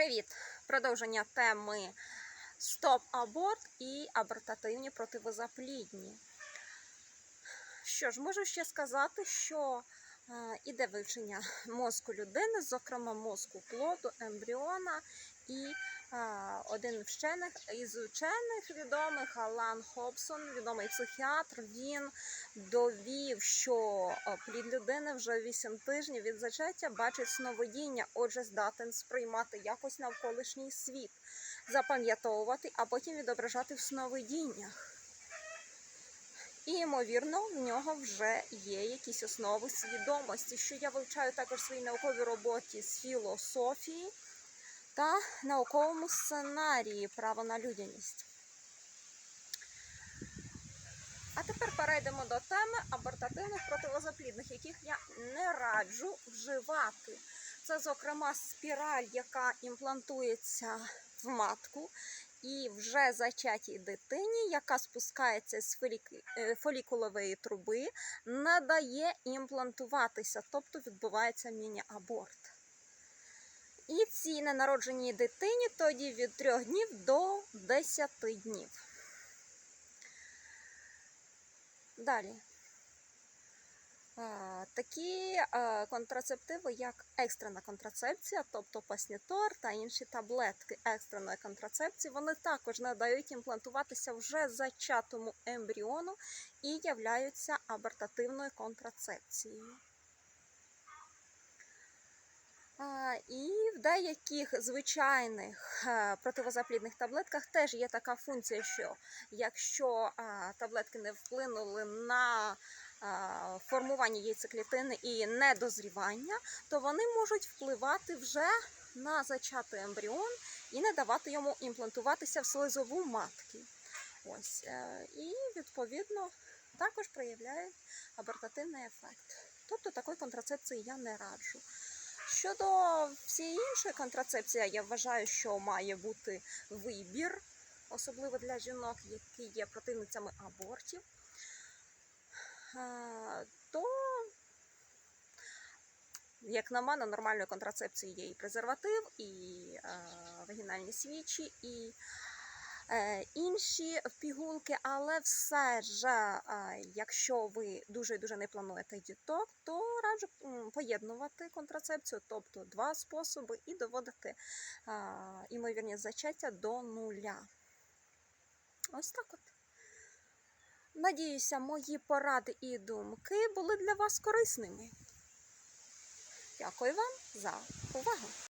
Привіт! Продовження теми стоп-аборт і абортативні противозаплідні. Що ж, можу ще сказати, що е, іде вивчення мозку людини, зокрема мозку плоду, ембріона, і один вчених із учених відомих Алан Хобсон, відомий психіатр, він довів, що е, плід людини вже 8 тижнів від зачаття бачить сновидіння, отже, здатен сприймати якось навколишній світ, запам'ятовувати, а потім відображати в сновидіннях. І, ймовірно, в нього вже є якісь основи свідомості, що я вивчаю також в своїй науковій роботі з філософії та науковому сценарії право на людяність. А тепер перейдемо до теми абортативних противозаплідних, яких я не раджу вживати. Це, зокрема, спіраль, яка імплантується в матку, і вже зачатій дитині, яка спускається з е, фолікулової труби, не дає імплантуватися, тобто відбувається міні-аборт. І цій ненародженій дитині тоді від 3 днів до 10 днів. Далі. Такі контрацептиви, як екстрена контрацепція, тобто паснітор та інші таблетки екстреної контрацепції, вони також не дають імплантуватися вже зачатому ембріону і являються абортативною контрацепцією. І в деяких звичайних е, противозаплідних таблетках теж є така функція, що якщо таблетки не вплинули на формування яйцеклітини і недозрівання, то вони можуть впливати вже на зачатий ембріон і не давати йому імплантуватися в слизову матки. Ось, е, і відповідно також проявляє абортативний ефект. Тобто такої контрацепції я не раджу. Щодо всієї іншої контрацепції, я вважаю, що має бути вибір, особливо для жінок, які є противницями абортів. То, як на мене, нормальною контрацепцією є і презерватив, і е, вагінальні свічі, і інші пігулки, але все ж, е, якщо ви дуже і дуже не плануєте діток, то раджу поєднувати контрацепцію, тобто два способи, і доводити е, імовірність зачаття до нуля. Ось так от. Надіюся, мої поради і думки були для вас корисними. Дякую вам за увагу!